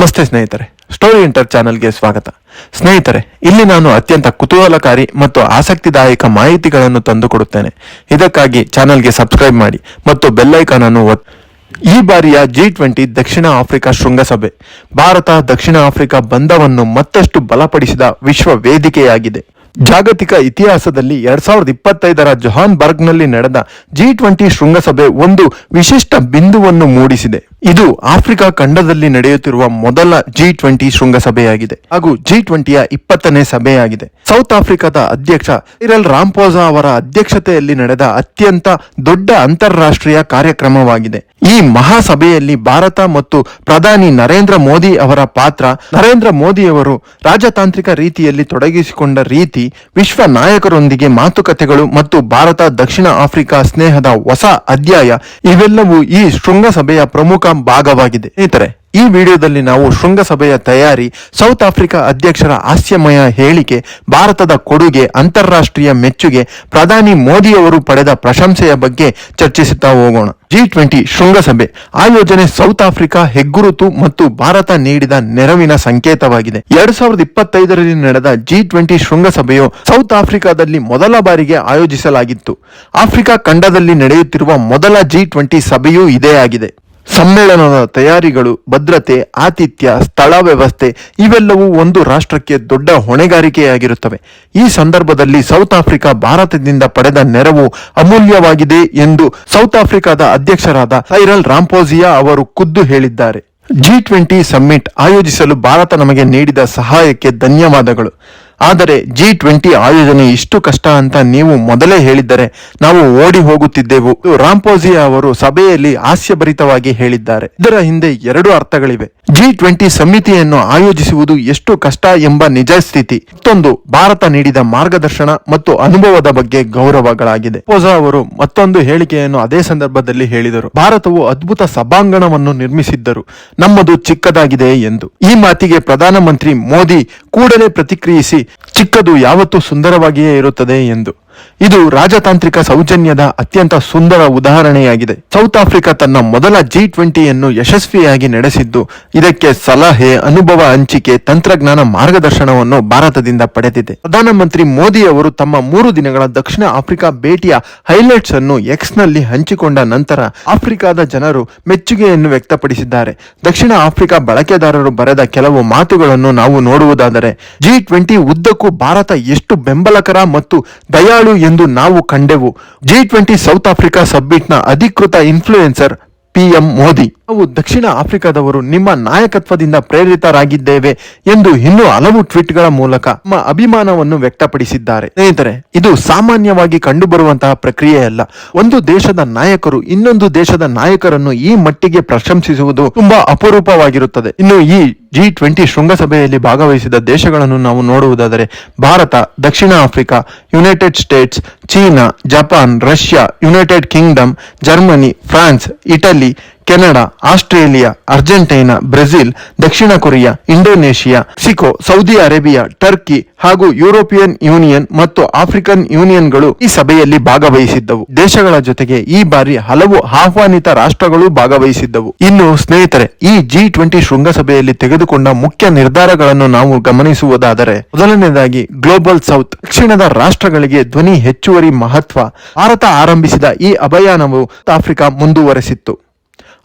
ನಮಸ್ತೆ ಸ್ನೇಹಿತರೆ. Story inter ಚಾನೆಲ್ಗೆ ಸ್ವಾಗತ. ಸ್ನೇಹಿತರೆ, ಇಲ್ಲಿ ನಾನು ಅತ್ಯಂತ ಕುತೂಹಲಕಾರಿ ಮತ್ತು ಆಸಕ್ತಿದಾಯಕ ಮಾಹಿತಿಗಳನ್ನು ತಂದುಕೊಡುತ್ತೇನೆ. ಇದಕ್ಕಾಗಿ ಚಾನೆಲ್ಗೆ ಸಬ್ಸ್ಕ್ರೈಬ್ ಮಾಡಿ ಮತ್ತು ಬೆಲ್ಲೈಕಾನ್ ಅನ್ನು ಈ ಬಾರಿಯ ಜಿ ಟ್ವೆಂಟಿ ದಕ್ಷಿಣ ಆಫ್ರಿಕಾ ಶೃಂಗಸಭೆ. ಭಾರತ, ದಕ್ಷಿಣ ಆಫ್ರಿಕಾ ಬಂಧವನ್ನು ಮತ್ತಷ್ಟು ಬಲಪಡಿಸಿದ ವಿಶ್ವ ವೇದಿಕೆಯಾಗಿದೆ. ಜಾಗತಿಕ ಇತಿಹಾಸದಲ್ಲಿ ಎರಡ್ ಸಾವಿರದ ಇಪ್ಪತ್ತೈದರ ಜೊಹಾನ್ಬರ್ಗ್ನಲ್ಲಿ ನಡೆದ ಜಿ ಟ್ವೆಂಟಿ ಶೃಂಗಸಭೆ ಒಂದು ವಿಶಿಷ್ಟ ಬಿಂದುವನ್ನು ಮೂಡಿಸಿದೆ. ಇದು ಆಫ್ರಿಕಾ ಖಂಡದಲ್ಲಿ ನಡೆಯುತ್ತಿರುವ ಮೊದಲ ಜಿ ಟ್ವೆಂಟಿ ಶೃಂಗಸಭೆಯಾಗಿದೆ ಹಾಗೂ ಜಿ ಟ್ವೆಂಟಿಯ ಇಪ್ಪತ್ತನೇ ಸಭೆಯಾಗಿದೆ. ಸೌತ್ ಆಫ್ರಿಕಾದ ಅಧ್ಯಕ್ಷ ಸಿರಲ್ ರಾಂಪೋಸಾ ಅವರ ಅಧ್ಯಕ್ಷತೆಯಲ್ಲಿ ನಡೆದ ಅತ್ಯಂತ ದೊಡ್ಡ ಅಂತಾರಾಷ್ಟ್ರೀಯ ಕಾರ್ಯಕ್ರಮವಾಗಿದೆ. ಈ ಮಹಾಸಭೆಯಲ್ಲಿ ಭಾರತ ಮತ್ತು ಪ್ರಧಾನಿ ನರೇಂದ್ರ ಮೋದಿ ಅವರ ಪಾತ್ರ, ನರೇಂದ್ರ ಮೋದಿಯವರು ರಾಜತಾಂತ್ರಿಕ ರೀತಿಯಲ್ಲಿ ತೊಡಗಿಸಿಕೊಂಡ ರೀತಿ, ವಿಶ್ವ ನಾಯಕರೊಂದಿಗೆ ಮಾತುಕತೆಗಳು ಮತ್ತು ಭಾರತ ದಕ್ಷಿಣ ಆಫ್ರಿಕಾ ಸ್ನೇಹದ ಹೊಸ ಅಧ್ಯಾಯ, ಇವೆಲ್ಲವೂ ಈ ಶೃಂಗಸಭೆಯ ಪ್ರಮುಖ ಭಾಗವಾಗಿದೆ. ಸ್ನೇಹಿತರೆ, ಈ ವಿಡಿಯೋದಲ್ಲಿ ನಾವು ಶೃಂಗಸಭೆಯ ತಯಾರಿ, ಸೌತ್ ಆಫ್ರಿಕಾ ಅಧ್ಯಕ್ಷರ ಹಾಸ್ಯಮಯ ಹೇಳಿಕೆ, ಭಾರತದ ಕೊಡುಗೆ, ಅಂತಾರಾಷ್ಟ್ರೀಯ ಮೆಚ್ಚುಗೆ, ಪ್ರಧಾನಿ ಮೋದಿ ಅವರು ಪಡೆದ ಪ್ರಶಂಸೆಯ ಬಗ್ಗೆ ಚರ್ಚಿಸುತ್ತಾ ಹೋಗೋಣ. ಜಿ ಟ್ವೆಂಟಿ ಶೃಂಗಸಭೆ, ಆಯೋಜನೆ ಸೌತ್ ಆಫ್ರಿಕಾ ಹೆಗ್ಗುರುತು ಮತ್ತು ಭಾರತ ನೀಡಿದ ನೆರವಿನ ಸಂಕೇತವಾಗಿದೆ. ಎರಡ್ ಸಾವಿರದ ಇಪ್ಪತ್ತೈದರಲ್ಲಿ ನಡೆದ ಜಿ ಟ್ವೆಂಟಿ ಶೃಂಗಸಭೆಯು ಸೌತ್ ಆಫ್ರಿಕಾದಲ್ಲಿ ಮೊದಲ ಬಾರಿಗೆ ಆಯೋಜಿಸಲಾಗಿತ್ತು. ಆಫ್ರಿಕಾ ಖಂಡದಲ್ಲಿ ನಡೆಯುತ್ತಿರುವ ಮೊದಲ ಜಿ ಟ್ವೆಂಟಿ ಸಭೆಯೂ ಇದೇ ಆಗಿದೆ. ಸಮ್ಮೇಳನದ ತಯಾರಿಗಳು, ಭದ್ರತೆ, ಆತಿಥ್ಯ, ಸ್ಥಳ ವ್ಯವಸ್ಥೆ ಇವೆಲ್ಲವೂ ಒಂದು ರಾಷ್ಟ್ರಕ್ಕೆ ದೊಡ್ಡ ಹೊಣೆಗಾರಿಕೆಯಾಗಿರುತ್ತವೆ. ಈ ಸಂದರ್ಭದಲ್ಲಿ ಸೌತ್ ಆಫ್ರಿಕಾ ಭಾರತದಿಂದ ಪಡೆದ ನೆರವು ಅಮೂಲ್ಯವಾಗಿದೆ ಎಂದು ಸೌತ್ ಆಫ್ರಿಕಾದ ಅಧ್ಯಕ್ಷರಾದ ಸೈರಲ್ ರಾಂಪೋಜಿಯಾ ಅವರು ಖುದ್ದು ಹೇಳಿದ್ದಾರೆ. ಜಿ ಟ್ವೆಂಟಿ ಸಮ್ಮಿಟ್ ಆಯೋಜಿಸಲು ಭಾರತ ನಮಗೆ ನೀಡಿದ ಸಹಾಯಕ್ಕೆ ಧನ್ಯವಾದಗಳು. ಆದರೆ ಜಿ ಟ್ವೆಂಟಿ ಆಯೋಜನೆ ಇಷ್ಟು ಕಷ್ಟ ಅಂತ ನೀವು ಮೊದಲೇ ಹೇಳಿದ್ದರೆ ನಾವು ಓಡಿ ಹೋಗುತ್ತಿದ್ದೆವು. ರಾಂಪೋಜಿ ಅವರು ಸಭೆಯಲ್ಲಿ ಹಾಸ್ಯಭರಿತವಾಗಿ ಹೇಳಿದ್ದಾರೆ. ಇದರ ಹಿಂದೆ ಎರಡು ಅರ್ಥಗಳಿವೆ. ಜಿ ಟ್ವೆಂಟಿ ಸಮಿತಿಯನ್ನು ಆಯೋಜಿಸುವುದು ಎಷ್ಟು ಕಷ್ಟ ಎಂಬ ನಿಜ ಸ್ಥಿತಿ. ಮತ್ತೊಂದು, ಭಾರತ ನೀಡಿದ ಮಾರ್ಗದರ್ಶನ ಮತ್ತು ಅನುಭವದ ಬಗ್ಗೆ ಗೌರವಗಳಾಗಿದೆ. ಪೋಜಾ ಅವರು ಮತ್ತೊಂದು ಹೇಳಿಕೆಯನ್ನು ಅದೇ ಸಂದರ್ಭದಲ್ಲಿ ಹೇಳಿದರು. ಭಾರತವು ಅದ್ಭುತ ಸಭಾಂಗಣವನ್ನು ನಿರ್ಮಿಸಿದ್ದರು. ನಮ್ಮದು ಚಿಕ್ಕದಾಗಿದೆ ಎಂದು. ಈ ಮಾತಿಗೆ ಪ್ರಧಾನಮಂತ್ರಿ ಮೋದಿ ಕೂಡಲೇ ಪ್ರತಿಕ್ರಿಯಿಸಿ ಚಿಕ್ಕದು ಯಾವತ್ತೂ ಸುಂದರವಾಗಿಯೇ ಇರುತ್ತದೆ ಎಂದು. ಇದು ರಾಜತಾಂತ್ರಿಕ ಸೌಜನ್ಯದ ಅತ್ಯಂತ ಸುಂದರ ಉದಾಹರಣೆಯಾಗಿದೆ. ಸೌತ್ ಆಫ್ರಿಕಾ ತನ್ನ ಮೊದಲ ಜಿ ಟ್ವೆಂಟಿಯನ್ನು ಯಶಸ್ವಿಯಾಗಿ ನಡೆಸಿದ್ದು, ಇದಕ್ಕೆ ಸಲಹೆ, ಅನುಭವ, ಹಂಚಿಕೆ, ತಂತ್ರಜ್ಞಾನ ಮಾರ್ಗದರ್ಶನವನ್ನು ಭಾರತದಿಂದ ಪಡೆದಿದೆ. ಪ್ರಧಾನಮಂತ್ರಿ ಮೋದಿ ಅವರು ತಮ್ಮ ಮೂರು ದಿನಗಳ ದಕ್ಷಿಣ ಆಫ್ರಿಕಾ ಭೇಟಿಯ ಹೈಲೈಟ್ಸ್ ಅನ್ನು ಎಕ್ಸ್ನಲ್ಲಿ ಹಂಚಿಕೊಂಡ ನಂತರ ಆಫ್ರಿಕಾದ ಜನರು ಮೆಚ್ಚುಗೆಯನ್ನು ವ್ಯಕ್ತಪಡಿಸಿದ್ದಾರೆ. ದಕ್ಷಿಣ ಆಫ್ರಿಕಾ ಬಳಕೆದಾರರು ಬರೆದ ಕೆಲವು ಮಾತುಗಳನ್ನು ನಾವು ನೋಡುವುದಾದರೆ ಜಿ ಟ್ವೆಂಟಿ ಉದ್ದಕ್ಕೂ ಭಾರತ ಎಷ್ಟು ಬೆಂಬಲಕರ ಮತ್ತು ದಯಾಳು ಎಂದು ನಾವು ಕಂಡೆವು. ಜಿ ಟ್ವೆಂಟಿ ಸೌತ್ ಆಫ್ರಿಕಾ ಸಬ್ಮಿಟ್ನ ಅಧಿಕೃತ ಇನ್ಫ್ಲೂಯೆನ್ಸರ್ ಪಿಎಂ ಮೋದಿ ನಾವು ದಕ್ಷಿಣ ಆಫ್ರಿಕಾದವರು ನಿಮ್ಮ ನಾಯಕತ್ವದಿಂದ ಪ್ರೇರಿತರಾಗಿದ್ದೇವೆ ಎಂದು ಇನ್ನೂ ಹಲವು ಟ್ವೀಟ್ಗಳ ಮೂಲಕ ತಮ್ಮ ಅಭಿಮಾನವನ್ನು ವ್ಯಕ್ತಪಡಿಸಿದ್ದಾರೆ. ಸ್ನೇಹಿತರೆ, ಇದು ಸಾಮಾನ್ಯವಾಗಿ ಕಂಡುಬರುವಂತಹ ಪ್ರಕ್ರಿಯೆಯಲ್ಲ. ಒಂದು ದೇಶದ ನಾಯಕರು ಇನ್ನೊಂದು ದೇಶದ ನಾಯಕರನ್ನು ಈ ಮಟ್ಟಿಗೆ ಪ್ರಶಂಸಿಸುವುದು ತುಂಬಾ ಅಪರೂಪವಾಗಿರುತ್ತದೆ. ಇನ್ನು ಈ ಜಿ ಟ್ವೆಂಟಿ ಶೃಂಗಸಭೆಯಲ್ಲಿ ಭಾಗವಹಿಸಿದ ದೇಶಗಳನ್ನು ನಾವು ನೋಡುವುದಾದರೆ, ಭಾರತ, ದಕ್ಷಿಣ Africa, United States, China, Japan, Russia, United Kingdom, Germany, France, Italy Canada, Australia, Argentina, Brazil, ದಕ್ಷಿಣ Korea, Indonesia, Mexico, Saudi Arabia, Turkey ಹಾಗೂ ಯುರೋಪಿಯನ್ ಯೂನಿಯನ್ ಮತ್ತು ಆಫ್ರಿಕನ್ ಯೂನಿಯನ್ಗಳು ಈ ಸಭೆಯಲ್ಲಿ ಭಾಗವಹಿಸಿದ್ದವು. ದೇಶಗಳ ಜೊತೆಗೆ ಈ ಬಾರಿ ಹಲವು ಆಹ್ವಾನಿತ ರಾಷ್ಟ್ರಗಳು ಭಾಗವಹಿಸಿದ್ದವು. ಇನ್ನು ಸ್ನೇಹಿತರೆ, ಈ ಜಿ ಟ್ವೆಂಟಿ ಶೃಂಗಸಭೆಯಲ್ಲಿ ತೆಗೆದುಕೊಂಡ ಮುಖ್ಯ ನಿರ್ಧಾರಗಳನ್ನು ನಾವು ಗಮನಿಸುವುದಾದರೆ ಮೊದಲನೇದಾಗಿ ಗ್ಲೋಬಲ್ ಸೌತ್ ದಕ್ಷಿಣದ ರಾಷ್ಟ್ರಗಳಿಗೆ ಧ್ವನಿ ಹೆಚ್ಚುವರಿ ಮಹತ್ವ, ಭಾರತ ಆರಂಭಿಸಿದ ಈ ಅಭಿಯಾನವು ಆಫ್ರಿಕಾ ಮುಂದುವರೆಸಿತ್ತು.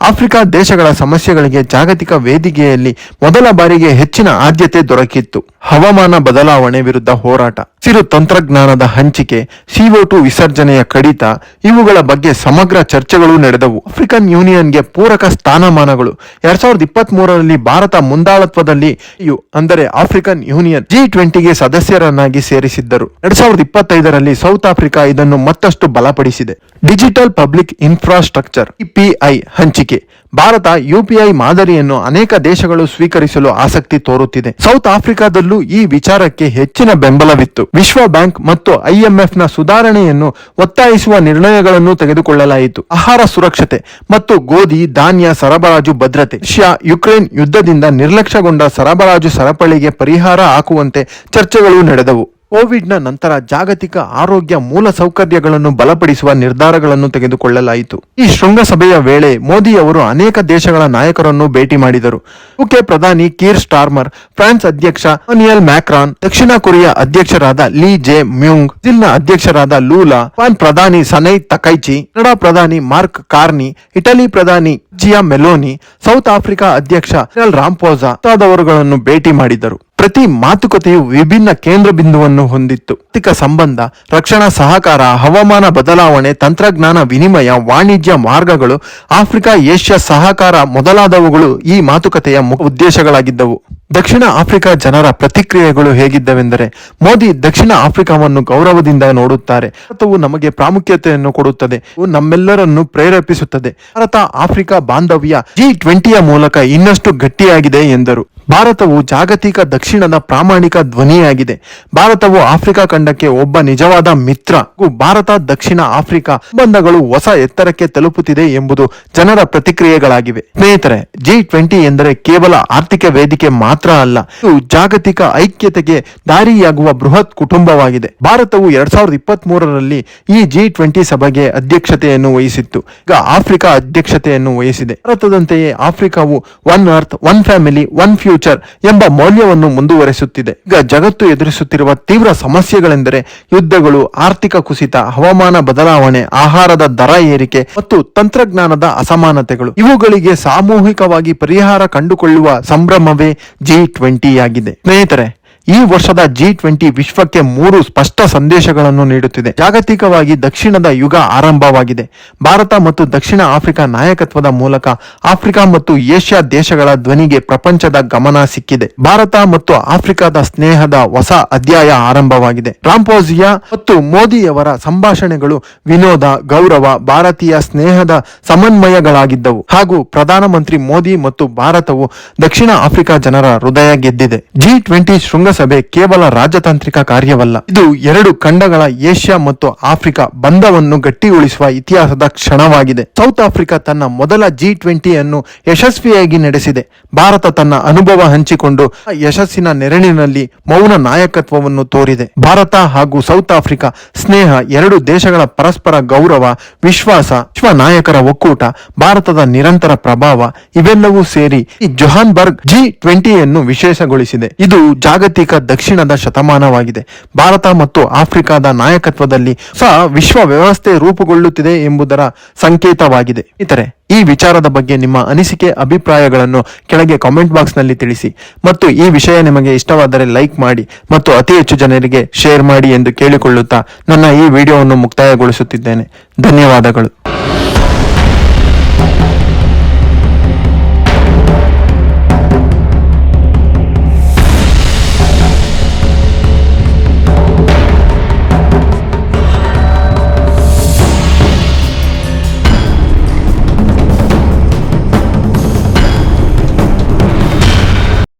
ಆಫ್ರಿಕಾ ದೇಶಗಳ ಸಮಸ್ಯೆಗಳಿಗೆ ಜಾಗತಿಕ ವೇದಿಕೆಯಲ್ಲಿ ಮೊದಲ ಬಾರಿಗೆ ಹೆಚ್ಚಿನ ಆದ್ಯತೆ ದೊರಕಿತ್ತು. ಹವಾಮಾನ ಬದಲಾವಣೆ ವಿರುದ್ಧ ಹೋರಾಟ, ಸಿರು ತಂತ್ರಜ್ಞಾನದ ಹಂಚಿಕೆ ಸಿಒ ಟು ವಿಸರ್ಜನೆಯ ಕಡಿತ, ಇವುಗಳ ಬಗ್ಗೆ ಸಮಗ್ರ ಚರ್ಚೆಗಳು ನಡೆದವು. ಆಫ್ರಿಕನ್ ಯೂನಿಯನ್ಗೆ ಪೂರಕ ಸ್ಥಾನಮಾನಗಳು. ಎರಡ್ ಸಾವಿರದ ಇಪ್ಪತ್ತ್ ಮೂರರಲ್ಲಿ ಭಾರತ ಮುಂದಾಳತ್ವದಲ್ಲಿ ಯು, ಅಂದರೆ ಆಫ್ರಿಕನ್ ಯೂನಿಯನ್, ಜಿ ಟ್ವೆಂಟಿಗೆ ಸದಸ್ಯರನ್ನಾಗಿ ಸೇರಿಸಿದ್ದರು. ಎರಡ್ ಸಾವಿರದ ಇಪ್ಪತ್ತೈದರಲ್ಲಿ ಸೌತ್ ಆಫ್ರಿಕಾ ಇದನ್ನು ಮತ್ತಷ್ಟು ಬಲಪಡಿಸಿದೆ. ಡಿಜಿಟಲ್ ಪಬ್ಲಿಕ್ ಇನ್ಫ್ರಾಸ್ಟ್ರಕ್ಚರ್ ಇಪಿಐ ಹಂಚಿಕೆ. ಭಾರತ ಯುಪಿಐ ಮಾದರಿಯನ್ನು ಅನೇಕ ದೇಶಗಳು ಸ್ವೀಕರಿಸಲು ಆಸಕ್ತಿ ತೋರುತ್ತಿದೆ. ಸೌತ್ ಆಫ್ರಿಕಾದಲ್ಲೂ ಈ ವಿಚಾರಕ್ಕೆ ಹೆಚ್ಚಿನ ಬೆಂಬಲವಿತ್ತು. ವಿಶ್ವ ಬ್ಯಾಂಕ್ ಮತ್ತು ಐಎಂಎಫ್ನ ಸುಧಾರಣೆಯನ್ನು ಒತ್ತಾಯಿಸುವ ನಿರ್ಣಯಗಳನ್ನು ತೆಗೆದುಕೊಳ್ಳಲಾಯಿತು. ಆಹಾರ ಸುರಕ್ಷತೆ ಮತ್ತು ಗೋಧಿ, ಧಾನ್ಯ ಸರಬರಾಜು ಭದ್ರತೆ, ರಷ್ಯಾ ಯುಕ್ರೇನ್ ಯುದ್ಧದಿಂದ ನಿರ್ಲಕ್ಷ್ಯಗೊಂಡ ಸರಬರಾಜು ಸರಪಳಿಗೆ ಪರಿಹಾರ ಹಾಕುವಂತೆ ಚರ್ಚೆಗಳು ನಡೆದವು. ಕೋವಿಡ್ನ ನಂತರ ಜಾಗತಿಕ ಆರೋಗ್ಯ ಮೂಲ ಸೌಕರ್ಯಗಳನ್ನು ಬಲಪಡಿಸುವ ನಿರ್ಧಾರಗಳನ್ನು ತೆಗೆದುಕೊಳ್ಳಲಾಯಿತು. ಈ ಶೃಂಗಸಭೆಯ ವೇಳೆ ಮೋದಿ ಅವರು ಅನೇಕ ದೇಶಗಳ ನಾಯಕರನ್ನು ಭೇಟಿ ಮಾಡಿದರು. ಯುಕೆ ಪ್ರಧಾನಿ ಕೀರ್ ಸ್ಟಾರ್ಮರ್, ಫ್ರಾನ್ಸ್ ಅಧ್ಯಕ್ಷ ಅನಿಯಲ್ ಮ್ಯಾಕ್ರಾನ್, ದಕ್ಷಿಣ ಕೊರಿಯಾ ಅಧ್ಯಕ್ಷರಾದ ಲೀ ಜೆ ಮ್ಯೂಂಗ್, ಬ್ರೆಜಿಲ್ನ ಅಧ್ಯಕ್ಷರಾದ ಲೂಲಾ ಪಾನ್ ಪ್ರಧಾನಿ ಸನೈ ತಕೈಚಿ, ಕೆನಡಾ ಪ್ರಧಾನಿ ಮಾರ್ಕ್ ಕಾರ್ನಿ, ಇಟಲಿ ಪ್ರಧಾನಿ ಜಿಯಾ ಮೆಲೋನಿ, ಸೌತ್ ಆಫ್ರಿಕಾ ಅಧ್ಯಕ್ಷ ರಾಂಪೋಸಾ ಮುಂತಾದವರುಗಳನ್ನು ಭೇಟಿ ಮಾಡಿದರು. ಪ್ರತಿ ಮಾತುಕತೆಯು ವಿಭಿನ್ನ ಕೇಂದ್ರ ಬಿಂದುವನ್ನು ಹೊಂದಿತ್ತು. ಆರ್ಥಿಕ ಸಂಬಂಧ, ರಕ್ಷಣಾ ಸಹಕಾರ, ಹವಾಮಾನ ಬದಲಾವಣೆ, ತಂತ್ರಜ್ಞಾನ ವಿನಿಮಯ, ವಾಣಿಜ್ಯ ಮಾರ್ಗಗಳು, ಆಫ್ರಿಕಾ, ಏಷ್ಯಾ ಸಹಕಾರ ಮೊದಲಾದವುಗಳು ಈ ಮಾತುಕತೆಯ ಉದ್ದೇಶಗಳಾಗಿದ್ದವು. ದಕ್ಷಿಣ ಆಫ್ರಿಕಾ ಜನರ ಪ್ರತಿಕ್ರಿಯೆಗಳು ಹೇಗಿದ್ದವೆಂದರೆ, ಮೋದಿ ದಕ್ಷಿಣ ಆಫ್ರಿಕಾವನ್ನು ಗೌರವದಿಂದ ನೋಡುತ್ತಾರೆ. ಭಾರತವು ನಮಗೆ ಪ್ರಾಮುಖ್ಯತೆಯನ್ನು ಕೊಡುತ್ತದೆ ನಮ್ಮೆಲ್ಲರನ್ನು ಪ್ರೇರೇಪಿಸುತ್ತದೆ. ಭಾರತ ಆಫ್ರಿಕಾ ಬಾಂಧವ್ಯ ಜಿ ಟ್ವೆಂಟಿಯ ಮೂಲಕ ಇನ್ನಷ್ಟು ಗಟ್ಟಿಯಾಗಿದೆ ಎಂದರು. ಭಾರತವು ಜಾಗತಿಕ ದಕ್ಷಿಣದ ಪ್ರಾಮಾಣಿಕ ಧ್ವನಿಯಾಗಿದೆ. ಭಾರತವು ಆಫ್ರಿಕಾ ಖಂಡಕ್ಕೆ ಒಬ್ಬ ನಿಜವಾದ ಮಿತ್ರ. ಭಾರತ ದಕ್ಷಿಣ ಆಫ್ರಿಕಾ ಸಂಬಂಧಗಳು ಹೊಸ ಎತ್ತರಕ್ಕೆ ತಲುಪುತ್ತಿದೆ ಎಂಬುದು ಜನರ ಪ್ರತಿಕ್ರಿಯೆಗಳಾಗಿವೆ. ಸ್ನೇಹಿತರೆ ಜಿ ಟ್ವೆಂಟಿ ಎಂದರೆ ಕೇವಲ ಆರ್ಥಿಕ ವೇದಿಕೆ ಮಾತ್ರ ಅಲ್ಲ, ಇದು ಜಾಗತಿಕ ಐಕ್ಯತೆಗೆ ದಾರಿಯಾಗುವ ಬೃಹತ್ ಕುಟುಂಬವಾಗಿದೆ. ಭಾರತವು ಎರಡ್ ಸಾವಿರದ ಇಪ್ಪತ್ತ್ ಮೂರರಲ್ಲಿ ಈ ಜಿ ಟ್ವೆಂಟಿ ಸಭೆಗೆ ಅಧ್ಯಕ್ಷತೆಯನ್ನು ವಹಿಸಿತ್ತು. ಈಗ ಆಫ್ರಿಕಾ ಅಧ್ಯಕ್ಷತೆಯನ್ನು ವಹಿಸಿದೆ. ಭಾರತದಂತೆಯೇ ಆಫ್ರಿಕಾವು one earth, one family, one future ಎಂಬ ಮೌಲ್ಯವನ್ನು ಮುಂದುವರೆಸುತ್ತಿದೆ. ಈಗ ಜಗತ್ತು ಎದುರಿಸುತ್ತಿರುವ ತೀವ್ರ ಸಮಸ್ಯೆಗಳೆಂದರೆ ಯುದ್ಧಗಳು, ಆರ್ಥಿಕ ಕುಸಿತ, ಹವಾಮಾನ ಬದಲಾವಣೆ, ಆಹಾರದ ದರ ಏರಿಕೆ ಮತ್ತು ತಂತ್ರಜ್ಞಾನದ ಅಸಮಾನತೆಗಳು. ಇವುಗಳಿಗೆ ಸಾಮೂಹಿಕವಾಗಿ ಪರಿಹಾರ ಕಂಡುಕೊಳ್ಳುವ ಸಂಭ್ರಮವೇ ಜಿ ಟ್ವೆಂಟಿಯಾಗಿದೆ ಸ್ನೇಹಿತರೆ ಈ ವರ್ಷದ ಜಿ ಟ್ವೆಂಟಿ ವಿಶ್ವಕ್ಕೆ ಮೂರು ಸ್ಪಷ್ಟ ಸಂದೇಶಗಳನ್ನು ನೀಡುತ್ತಿದೆ. ಜಾಗತಿಕವಾಗಿ ದಕ್ಷಿಣದ ಯುಗ ಆರಂಭವಾಗಿದೆ. ಭಾರತ ಮತ್ತು ದಕ್ಷಿಣ ಆಫ್ರಿಕಾ ನಾಯಕತ್ವದ ಮೂಲಕ ಆಫ್ರಿಕಾ ಮತ್ತು ಏಷ್ಯಾ ದೇಶಗಳ ಧ್ವನಿಗೆ ಪ್ರಪಂಚದ ಗಮನ ಸಿಕ್ಕಿದೆ. ಭಾರತ ಮತ್ತು ಆಫ್ರಿಕಾದ ಸ್ನೇಹದ ಹೊಸ ಅಧ್ಯಾಯ ಆರಂಭವಾಗಿದೆ. ರಾಂಪೋಜಿಯಾ ಮತ್ತು ಮೋದಿಯವರ ಸಂಭಾಷಣೆಗಳು ವಿನೋದ, ಗೌರವ, ಭಾರತೀಯ ಸ್ನೇಹದ ಸಮನ್ವಯಗಳಾಗಿದ್ದವು. ಹಾಗೂ ಪ್ರಧಾನಮಂತ್ರಿ ಮೋದಿ ಮತ್ತು ಭಾರತವು ದಕ್ಷಿಣ ಆಫ್ರಿಕಾ ಜನರ ಹೃದಯ ಗೆದ್ದಿದೆ. ಜಿ ಟ್ವೆಂಟಿ ಶೃಂಗಸಭೆ ಕೇವಲ ರಾಜತಾಂತ್ರಿಕ ಕಾರ್ಯವಲ್ಲ. ಇದು ಎರಡು ಖಂಡಗಳ ಏಷ್ಯಾ ಮತ್ತು ಆಫ್ರಿಕಾ ಬಂಧವನ್ನು ಗಟ್ಟಿಗೊಳಿಸುವ ಇತಿಹಾಸದ ಕ್ಷಣವಾಗಿದೆ. ಸೌತ್ ಆಫ್ರಿಕಾ ತನ್ನ ಮೊದಲ ಜಿ ಟ್ವೆಂಟಿಯನ್ನು ಯಶಸ್ವಿಯಾಗಿ ನಡೆಸಿದೆ. ಭಾರತ ತನ್ನ ಅನುಭವ ಹಂಚಿಕೊಂಡು ಯಶಸ್ಸಿನ ನೆರಳಿನಲ್ಲಿ ಮೌನ ನಾಯಕತ್ವವನ್ನು ತೋರಿದೆ. ಭಾರತ ಹಾಗೂ ಸೌತ್ ಆಫ್ರಿಕಾ ಸ್ನೇಹ ಎರಡು ದೇಶಗಳ ಪರಸ್ಪರ ಗೌರವ, ವಿಶ್ವಾಸ, ವಿಶ್ವ ನಾಯಕರ ಒಕ್ಕೂಟ, ಭಾರತದ ನಿರಂತರ ಪ್ರಭಾವ ಇವೆಲ್ಲವೂ ಸೇರಿ ಜೊಹಾನ್ಬರ್ಗ್ ಜಿ ಟ್ವೆಂಟಿಯನ್ನು ವಿಶೇಷಗೊಳಿಸಿದೆ. ಇದು ಜಾಗತಿಕ ದಕ್ಷಿಣದ ಶತಮಾನವಾಗಿದೆ. ಭಾರತ ಮತ್ತು ಆಫ್ರಿಕಾದ ನಾಯಕತ್ವದಲ್ಲಿ ಸಹ ವಿಶ್ವ ವ್ಯವಸ್ಥೆ ರೂಪುಗೊಳ್ಳುತ್ತಿದೆ ಎಂಬುದರ ಸಂಕೇತವಾಗಿದೆ. ಇತರೆ ಈ ವಿಚಾರದ ಬಗ್ಗೆ ನಿಮ್ಮ ಅನಿಸಿಕೆ, ಅಭಿಪ್ರಾಯಗಳನ್ನು ಕೆಳಗೆ ಕಾಮೆಂಟ್ ಬಾಕ್ಸ್ನಲ್ಲಿ ತಿಳಿಸಿ. ಮತ್ತು ಈ ವಿಷಯ ನಿಮಗೆ ಇಷ್ಟವಾದರೆ ಲೈಕ್ ಮಾಡಿ ಮತ್ತು ಅತಿ ಹೆಚ್ಚು ಜನರಿಗೆ ಶೇರ್ ಮಾಡಿ ಎಂದು ಕೇಳಿಕೊಳ್ಳುತ್ತಾ ನನ್ನ ಈ ವಿಡಿಯೋವನ್ನು ಮುಕ್ತಾಯಗೊಳಿಸುತ್ತಿದ್ದೇನೆ. ಧನ್ಯವಾದಗಳು.